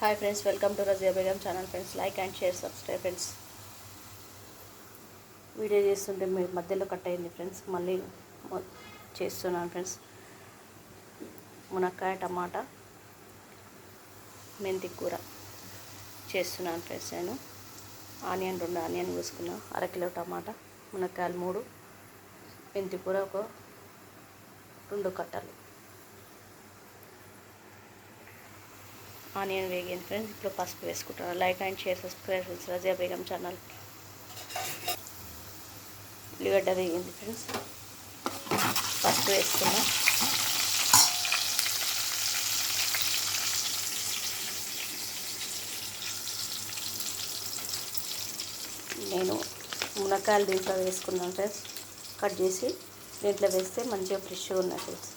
Hi friends welcome to Razia Begum channel friends like and share subscribe friends video చేస్తుంటే మీ మధ్యలో cut అయింది friends మళ్ళీ చేస్తున్నాను ఫ్రెండ్స్ మునక్కాయ టమాటా మెంతి కూర చేస్తున్నాను ఫ్రెండ్స్ నేను. ఆనియన్ రెండు ఆనియన్ వేసుకున్నా. అరకిలో టమాటా మునక్కాయలు మూడు మెంతి కూర ఒక రెండు కట్టలు. ఆనియన్ వేగింది ఫ్రెండ్స్. ఇప్పుడు పసుపు వేసుకుంటాను. Like and share subscribe friends. Razia Begum channel. ఉల్లిగడ్డ వేగింది ఫ్రెండ్స్. పసుపు వేసుకున్నాం. నేను మునక్కాయలు దీంట్లో వేసుకున్నాను ఫ్రెండ్స్. కట్ చేసి దీంట్లో వేస్తే మంచిగా ఫ్రెష్గా ఉన్నాయి ఫ్రెండ్స్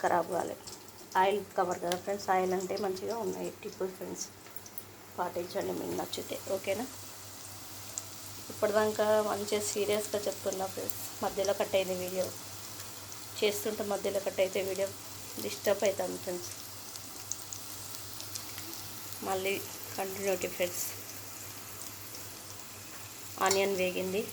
ఖరాబ్ కాలేదు. ఆయిల్ కవర్ కదా ఫ్రెండ్స్? ఆయిల్ అంటే మంచిగా ఉన్నాయి టిప్పులు ఫ్రెండ్స్. పాటించండి మీకు నచ్చితే ఓకేనా? ఇప్పటిదాకా మంచిగా సీరియస్గా చెప్తున్నా ఫ్రెండ్స్. మధ్యలో కట్ అయింది వీడియో. చేస్తుంటే మధ్యలో కట్ అయితే వీడియో డిస్టర్బ్ అవుతాం ఫ్రెండ్స్. మళ్ళీ కంటిన్యూటీ ఫ్రెండ్స్. ఆనియన్ వేగింది.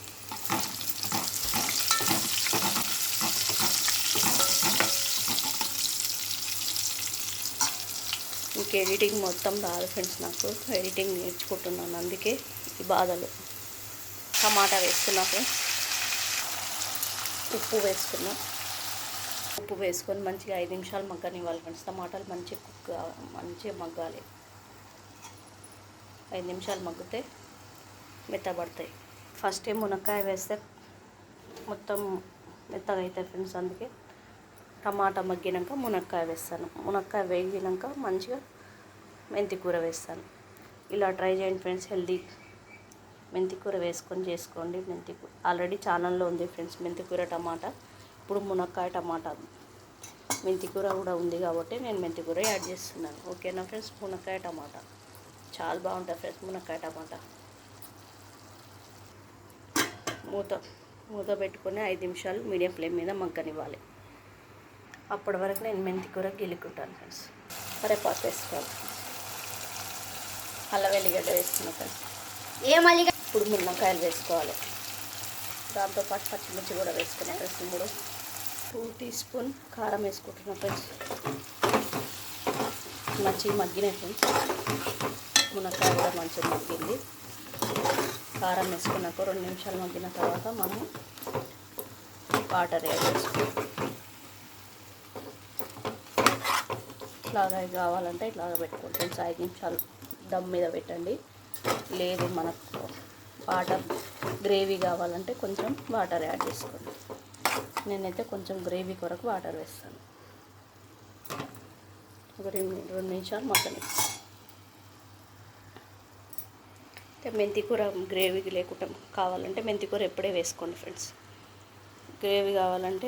ఎడిటింగ్ మొత్తం రాదు ఫ్రెండ్స్ నాకు. ఎడిటింగ్ నేర్చుకుంటున్నాను అందుకే ఈ బాధలు. టమాటా వేసుకున్నా ఫ్రెండ్స్. ఉప్పు వేసుకున్నా. ఉప్పు వేసుకొని మంచిగా ఐదు నిమిషాలు మగ్గనివ్వాలి ఫ్రెండ్స్. టమాటాలు మంచిగా కుక్ మంచిగా మగ్గాలి. ఐదు నిమిషాలు మగ్గితే మెత్తబడతాయి. ఫస్ట్ మునక్కాయ వేస్తే మొత్తం మెత్తగా అవుతాయి ఫ్రెండ్స్ అందుకే టమాటా మగ్గినాక మునక్కాయ వేస్తాను. మునక్కాయ వేగినాక మంచిగా మెంతి కూర వేస్తాను. ఇలా ట్రై చేయండి ఫ్రెండ్స్ హెల్దీ మెంతి కూర వేసుకొని చేసుకోండి. మెంతి కూర ఆల్రెడీ ఛానల్లో ఉంది ఫ్రెండ్స్ మెంతి కూర టమాటా. ఇప్పుడు మునక్కాయ టమాటా. మెంతి కూర కూడా ఉంది కాబట్టి నేను మెంతి కూర యాడ్ చేస్తున్నాను. ఓకేనా ఫ్రెండ్స్? మునక్కాయ టమాటా. చాలా బాగుంటుంది ఫ్రెండ్స్ మునక్కాయ టమాటా. మూత మూత పెట్టుకొని ఐదు నిమిషాలు మీడియం ఫ్లేమ్ మీద మగ్గనివ్వాలి. అప్పటి వరకు నేను మెంతి కూర గిలుకుంటాను ఫ్రెండ్స్. కరేపాకు వేసుకోవాలి అల్ల వెల్లిగడ్డ వేసుకున్నాను ఏ మల్లిగ? ఇప్పుడు మునక్కాయలు వేసుకోవాలి. దాంతోపాటు పచ్చిమిర్చి కూడా వేసుకున్నాం ఫ్రెండ్స్ మూడు టూ టీ స్పూన్ కారం వేసుకుంటున్నాం ఫ్రెండ్స్. మంచిగా మగ్గినాయి ఫ్రెండ్స్. మునక్కాయ కూడా మంచిగా మగ్గింది. కారం వేసుకున్నాక రెండు నిమిషాలు మగ్గిన తర్వాత మనం వాటర్ యాడ్ చేసుకుంటాం ఇట్లాగా కావాలంటే ఇట్లాగా పెట్టుకుంటాం ఐదు నిమిషాలు దమ్ మీద పెట్టండి. లేదు మనకు వాటర్ గ్రేవీ కావాలంటే కొంచెం వాటర్ యాడ్ చేసుకోండి. నేనైతే కొంచెం గ్రేవీ కొరకు వాటర్ వేస్తాను. ఒక రెండు రెండు నిమిషాలు మటన్ అంటే గ్రేవీ గ్రేవీకి లేకుండా కావాలంటే మెంతి కూర ఎప్పుడే వేసుకోండి ఫ్రెండ్స్. గ్రేవీ కావాలంటే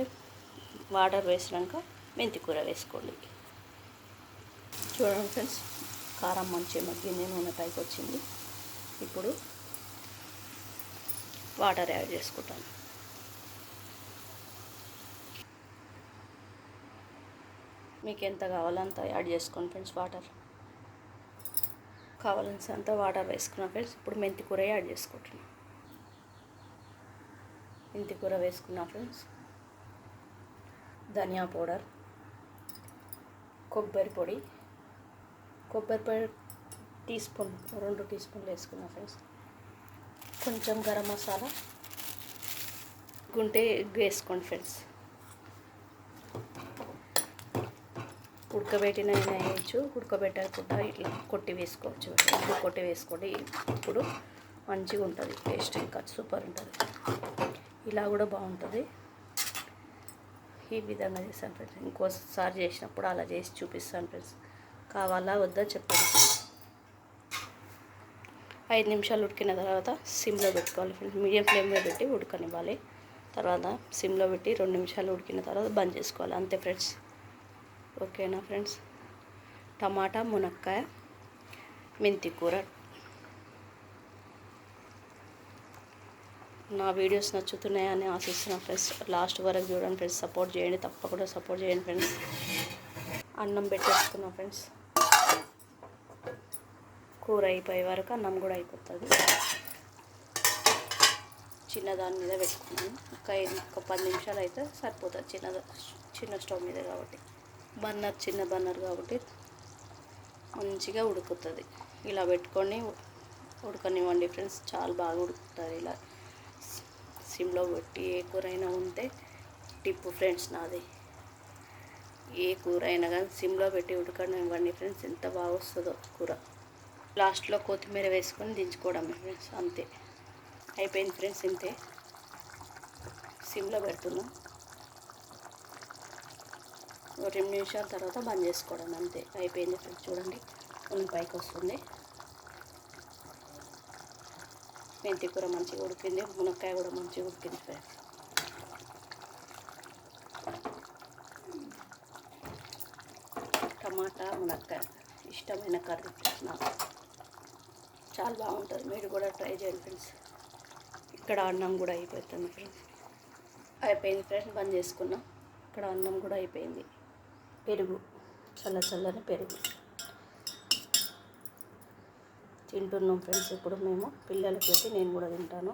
వాటర్ వేసినాక మెంతి కూర వేసుకోండి. చూడండి ఫ్రెండ్స్. కారం మంచిగా మగ్గింది నూనె పైకి వచ్చింది. ఇప్పుడు వాటర్ యాడ్ చేసుకుంటాను. మీకు ఎంత కావాలో అంత యాడ్ చేసుకోండి ఫ్రెండ్స్ వాటర్. కావాల్సినంత వాటర్ వేసుకున్నా ఫ్రెండ్స్ ఇప్పుడు మెంతి కూర యాడ్ చేసుకుంటున్నాను మెంతి కూర వేసుకున్నా ఫ్రెండ్స్. ధనియా పౌడర్ కొబ్బరి పొడి కొబ్బరి పొడి టీ స్పూన్ రెండు టీ స్పూన్లు వేసుకున్నా ఫ్రెండ్స్. కొంచెం గరం మసాలా. గుంటే వేసుకోండి ఫ్రెండ్స్. ఉడకబెట్టిన వేయచ్చు ఉడకబెట్టకుండా ఇట్లా కొట్టి వేసుకోవచ్చు. ఇప్పుడు కొట్టి వేసుకోండి. ఇప్పుడు మంచిగా ఉంటుంది టేస్ట్ ఇంకా సూపర్ ఉంటుంది. ఇలా కూడా బాగుంటుంది. ఈ విధంగా చేస్తాను ఫ్రెండ్స్. ఇంకోసారి చేసినప్పుడు అలా చేసి చూపిస్తాను ఫ్రెండ్స్. కావాలా వద్దా చెప్పండి. ఐదు నిమిషాలు ఉడికిన తర్వాత సిమ్లో పెట్టుకోవాలి ఫ్రెండ్స్ మీడియం ఫ్లేమ్లో పెట్టి ఉడకనివ్వాలి. తర్వాత సిమ్లో పెట్టి రెండు నిమిషాలు ఉడికిన తర్వాత బంద్ చేసుకోవాలి. అంతే ఫ్రెండ్స్ ఓకేనా ఫ్రెండ్స్ టమాటా మునక్కాయ మెంతి కూర. నా వీడియోస్ నచ్చుతున్నాయని ఆశిస్తున్నాను ఫ్రెండ్స్ లాస్ట్ వరకు చూడండి ఫ్రెండ్స్ సపోర్ట్ చేయండి తప్పకుండా సపోర్ట్ చేయండి ఫ్రెండ్స్ అన్నం పెట్టేసుకున్నా ఫ్రెండ్స్. కూర అయిపోయే వరకు అన్నం కూడా అయిపోతుంది. చిన్నదాని మీద పెట్టుకున్నాను. ఒక ఐదు ఒక పది నిమిషాలు అయితే సరిపోతుంది. చిన్న చిన్న స్టవ్ మీద కాబట్టి. బన్నర్ చిన్న బన్నర్ కాబట్టి మంచిగా ఉడుకుతుంది. ఇలా పెట్టుకొని ఉడకనివ్వండి ఫ్రెండ్స్. చాలా బాగా ఉడుకుతుంది ఇలా. సిమ్లో పెట్టి ఏ కూర అయినా ఉంటే టిప్పు ఫ్రెండ్స్ నాది. ఏ కూర అయినా కానీ సిమ్లో పెట్టి ఉడకనివ్వండి ఫ్రెండ్స్. ఎంత బాగా వస్తుందో కూర. లాస్ట్లో కొత్తిమీర వేసుకొని దించుకోవడమే ఫ్రెండ్స్ అంతే. అయిపోయింది ఫ్రెండ్స్ ఇంతే. సిమ్లో పెడుతున్నాం. ఒక రెండు నిమిషాల తర్వాత బంద్ చేసుకోవడం అంతే. అయిపోయింది ఫ్రెండ్స్ చూడండి. ఉన్ని పైకి వస్తుంది. మెంతి కూర మంచిగా ఉడికింది మునక్కాయ కూడా మంచిగా ఉడికింది ఫ్రెండ్స్ టమాటా మునక్కాయ. ఇష్టమైన కర్రీ నాకు చాలా బాగుంటుంది. మీరు కూడా ట్రై చేయండి ఫ్రెండ్స్. ఇక్కడ అన్నం కూడా అయిపోతుంది ఫ్రెండ్స్. అయిపోయింది ఫ్రెండ్స్. బంద్ చేసుకున్నాం. ఇక్కడ అన్నం కూడా అయిపోయింది. పెరుగు. చల్ల చల్లని పెరుగు. తింటున్నాం ఫ్రెండ్స్ ఇప్పుడు మేము. పిల్లలకి పెట్టి నేను కూడా తింటాను.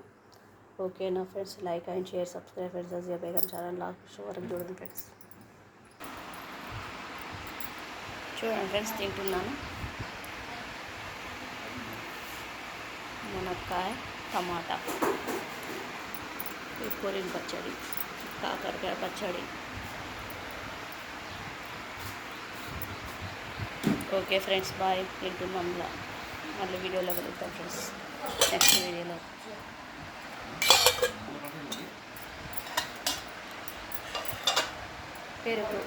ఓకేనా friends? Like and share subscribe friends Razia Begum channel last వరకు చూడండి ఫ్రెండ్స్. చూడండి ఫ్రెండ్స్ తింటున్నాను. మునక్కాయ టమాటా. ఈ పచ్చడి కాకరకాయ పచ్చడి. Okay friends bye. తింటున్నాంలా మళ్ళీ వీడియోలో కలుగుతాం ఫ్రెండ్స్. నెక్స్ట్ వీడియోలో. పెరుగు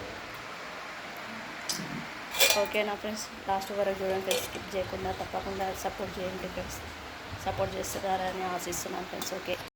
ఓకే నా ఫ్రెండ్స్ లాస్ట్ వరకు చూడండి ఫ్రెండ్స్ స్కిప్ చేయకుండా తప్పకుండా సపోర్ట్ చేయండి ఫ్రెండ్స్. సపోర్ట్ చేస్తున్నారని ఆశిస్తున్నాను ఫ్రెండ్స్ ఓకే.